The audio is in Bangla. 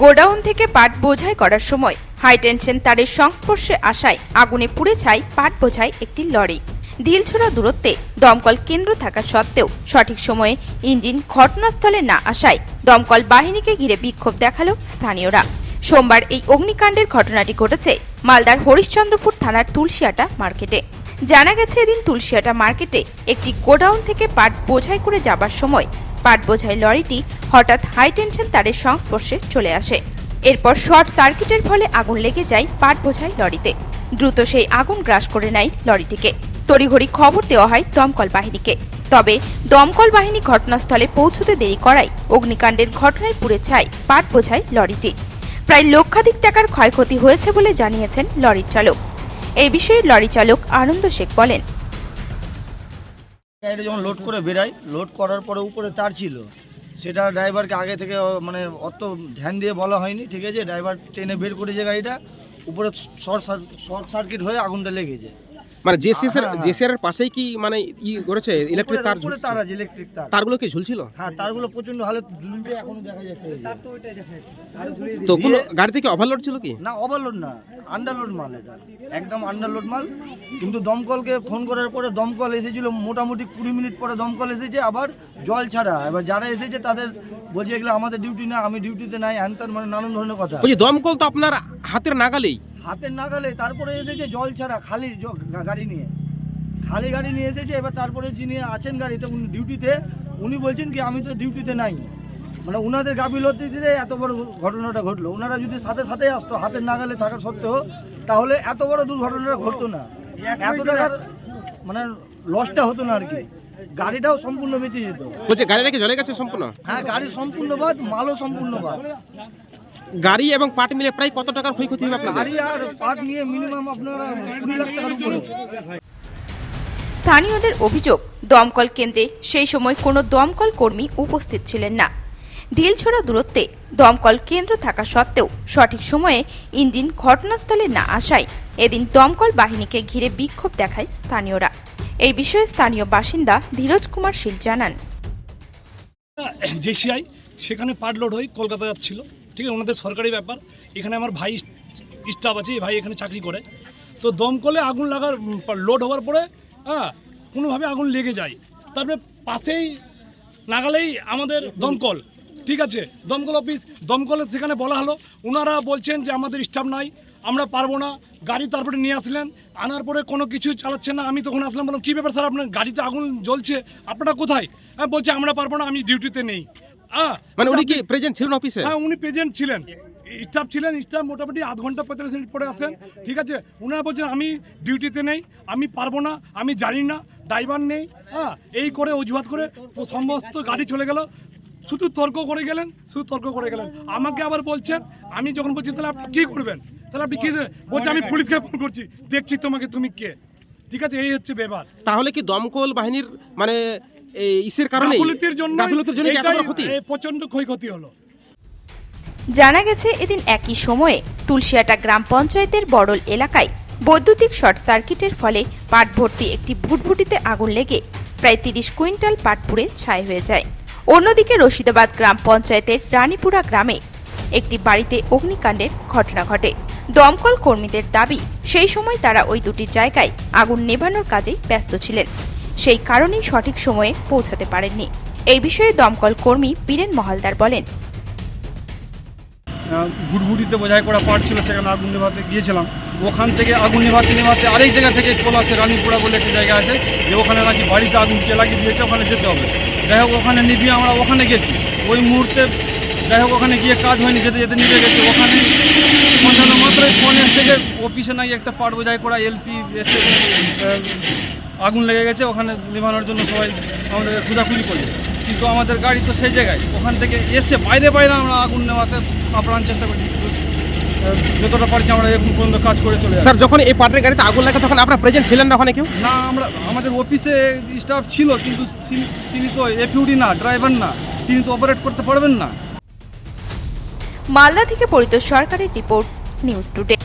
গোডাউন থেকে পাট বোঝাই করার সময় হাই টেনশন তারের সংস্পর্শে আসায় আগুনে পুড়ে ছাই পাট বোঝাই একটি লরি। ঢিলছোড়া দূরত্বে দমকল কেন্দ্র থাকা সত্ত্বেও সঠিক সময়ে ইঞ্জিন ঘটনাস্থলে না আসায় দমকল বাহিনীকে ঘিরে বিক্ষোভ দেখাল স্থানীয়রা। সোমবার এই অগ্নিকাণ্ডের ঘটনাটি ঘটেছে মালদার হরিশ্চন্দ্রপুর থানার তুলসিয়াটা মার্কেটে। জানা গেছে এদিন তুলসিয়াটা মার্কেটে একটি গোডাউন থেকে পাট বোঝাই করে যাবার সময় পাট বোঝাই লরিটি হঠাৎ হাই টেনশন তারের সংস্পর্শে চলে আসে। এরপর শর্ট সার্কিটের ফলে আগুন লেগে যায় পাট বোঝাই লরিতে। দ্রুত সেই আগুন গ্রাস করে নেয় লরিটিকে। তড়িঘড়ি খবর দেওয়া হয় দমকল বাহিনীকে। তবে দমকল বাহিনী ঘটনাস্থলে পৌঁছতে দেরি করায় অগ্নিকাণ্ডের ঘটনায় পুড়ে ছাই পাট বোঝায় লরিটি। প্রায় লক্ষাধিক টাকার ক্ষয়ক্ষতি হয়েছে বলে জানিয়েছেন লরির চালক। এই বিষয়ে লরি চালক আনন্দ শেখ বলেন। গাড়িটা যখন লোড করে বেরাই লোড করার পরে উপরে তার ছিল। সেটা ড্রাইভারকে আগে থেকে মানে অত ধ্যান দিয়ে বলা হয়নি, ঠিক আছে? ড্রাইভার ট্রেনে বের করেছে গাড়িটা, উপরে শর্ট শর্ট সার্কিট হয়ে আগুনটা লেগেছে। মানে জেসিএস এর হ্যাঁ, হ্যাঁ। জেসিআর এর পাশেই কি মানে ই করেছে ইলেকট্রিক তার উপরে তার আছে ইলেকট্রিক তার তারগুলো কি ঝুলছিল? হ্যাঁ তারগুলো প্রচণ্ড হালে ঝুলছে এখনও দেখা যাচ্ছে তার তো ওইটাই দেখা কোনো দিয়ে- গাড়ি থেকে ওভারলোড ছিল কি? না ওভারলোড না আন্ডারলোড মাল এটা। একদম আন্ডারলোড মাল। কিন্তু দমকলকে ফোন করার পরে দমকল এসেছিল মোটামুটি কুড়ি মিনিট পরে দমকল এসেছে আবার জল ছাড়া। এবার যারা এসেছে তাদের বলছে এগুলো আমাদের ডিউটি না আমি ডিউটিতে নাই হ্যান মানে নানান ধরনের কথা। বলছি দমকল তো আপনার হাতের নাগালেই। হাতের নাগালে তারপরে এসেছে জল ছাড়া খালি গাড়ি নিয়ে। খালি গাড়ি নিয়ে এসেছে এবার তারপরে যিনি আছেন গাড়িতে উনি ডিউটিতে উনি বলছেন কি আমি তো ডিউটিতে নাই। মানে ওনাদের গাফিলতিতে এত বড় ঘটনাটা ঘটলো। ওনারা যদি সাথে সাথে আসতো হাতের নাগালে থাকা সত্ত্বেও তাহলে এত বড় দুর্ঘটনাটা ঘটতো না। এত টাকার মানে লসটা হতো না আর কি গাড়িটাও সম্পূর্ণ বেঁচে যেত। বলছে গাড়িটা কি জ্বলে গেছে সম্পূর্ণ? হ্যাঁ গাড়ি সম্পূর্ণ বাদ মালও সম্পূর্ণ বাদ গাড়ি এবং পাট মিলে প্রায় কত টাকার ক্ষয়ক্ষতি হবে আপনাদের? গাড়ি আর পাট নিয়ে মিনিমাম আপনারা কুড়ি লাখ টাকার উপরে স্থানীয়দের অভিযোগ দমকল কেন্দ্রে সেই সময় কোনো দমকল কর্মী উপস্থিত ছিলেন না। ঢিলছোড়া দূরত্বে দমকল কেন্দ্র থাকা সত্ত্বেও সঠিক সময়ে ইঞ্জিন ঘটনাস্থলে না আসায় এদিন দমকল বাহিনীকে ঘিরে বিক্ষোভ দেখায় স্থানীয়রা। এই বিষয়ে স্থানীয় বাসিন্দা ধীরজ কুমার শীল জানান। জেসিআই সেখানে পাট লোড হয়ে কলকাতা যাচ্ছিল। ঠিক আছে, ওনাদের সরকারি ব্যাপার। এখানে আমার ভাই স্টাফ আছে ভাই এখানে চাকরি করে। তো দমকলে আগুন লাগার লোড হওয়ার পরে হ্যাঁ কোনোভাবে আগুন লেগে যায়। তারপরে পাশেই, নাগালেই আমাদের দমকল, ঠিক আছে? দমকল অফিস দমকলের সেখানে বলা হলো ওনারা বলছেন যে আমাদের স্টাফ নাই, আমরা পারব না, গাড়ি তারপরে নিয়ে আসলেন, আনার পরে কোনো কিছু চালাচ্ছেন না, আমি তখন আসলাম, বললাম, কী ব্যাপার স্যার, আপনার গাড়িতে আগুন জ্বলছে, আপনারা কোথায়? হ্যাঁ বলছে, আমরা পারব না, আমি ডিউটিতে নেই। মানে উনি কি প্রেজেন্ট ছিলেন অফিসে হ্যাঁ উনি প্রেজেন্ট ছিলেন। স্টাফ ছিলেন স্টাফ মোটামুটি আধ ঘণ্টা পঁয়তাল্লিশ মিনিট পরে আসেন ঠিক আছে? ওনারা বলছেন আমি ডিউটিতে নেই আমি পারব না আমি জানি না ড্রাইভার নেই। হ্যাঁ এই করে অজুহাত করে সমস্ত গাড়ি চলে গেল। শুধু তর্ক করে গেলেন শুধু তর্ক করে গেলেন। আমাকে আবার বলছেন আমি যখন বলছি তাহলে আপনি কী করবেন? তাহলে আপনি কী বলছে আমি পুলিশকে ফোন করছি দেখছি তোমাকে তুমি কে? ঠিক আছে? এই হচ্ছে ব্যাপার। তাহলে কি দমকল বাহিনীর মানে ইসের কারণে গাফিলতির জন্য গাফিলতির জন্য এত বড় ক্ষতি? প্রচণ্ড ক্ষয়ক্ষতি হলো। জানা গেছে এদিন একই সময়ে তুলসিয়াটা গ্রাম পঞ্চায়েতের বড়ল এলাকায় বৈদ্যুতিক শর্ট সার্কিটের ফলে পাট ভর্তি একটি ভুটভুটিতে আগুন লেগে প্রায় তিরিশ কুইন্টাল পাট পুড়ে ছাই হয়ে যায়। অন্যদিকে রশিদাবাদ গ্রাম পঞ্চায়েতের রানীপুরা গ্রামে একটি বাড়িতে অগ্নিকাণ্ডের ঘটনা ঘটে। দমকল কর্মীদের দাবি সেই সময় তারা ওই দুটি জায়গায় আগুন নেভানোর কাজে ব্যস্ত ছিলেন। সেই কারণেই সঠিক সময়ে পৌঁছাতে পারেননি। এই বিষয়ে দমকল কর্মী বীরেন মহালদার বলেন। গুড়গুড়িতে বোঝাই করা পাট ছিল, সেখানে আগুন নেভাতে গিয়েছিলাম। ওখান থেকে আগুন নেভাতে নেভাতে আরেক জায়গা থেকে কল আছে রানীপুরা বলে একটা জায়গা আছে, যে ওখানে নাকি বাড়িতে আগুন কে লাগিয়ে দিয়েছে, ওখানে যেতে হবে। যাই হোক, ওখানে নিভিয়ে আমরা ওখানে গেছি। ওই মুহূর্তে যাই হোক, ওখানে গিয়ে কাজ হয়নি, যেতে যেতে নিভে গেছে ওখানে। পৌঁছানো মাত্রই ফোন এসে অফিসে নাকি একটা পাট বোঝাই করা এলপি এসে আগুন লেগে গেছে ওখানে নেভানোর জন্য সবাই আমাদের খুঁজাখুঁজি করছে কিন্তু আমাদের গাড়ি তো সেই জায়গায় ওখান থেকে এসে বাইরে বাইরে আমরা আগুন নেওয়াতে আপ্রাণ চেষ্টা করছি। যতটা পারছি আমরা এখন পর্যন্ত কাজ করে চলে স্যার যখন এই পাটের গাড়িতে আগুন লাগে তখন আপনারা প্রেজেন্ট ছিলেন না ওখানে কেউ? না আমরা আমাদের অফিসে স্টাফ ছিল কিন্তু তিনি- তিনি তো এপিউডি না ড্রাইভার না। তিনি তো অপারেট করতে পারবেন না। মালদা থেকে পরিত সরকারের রিপোর্ট নিউজ টুডে।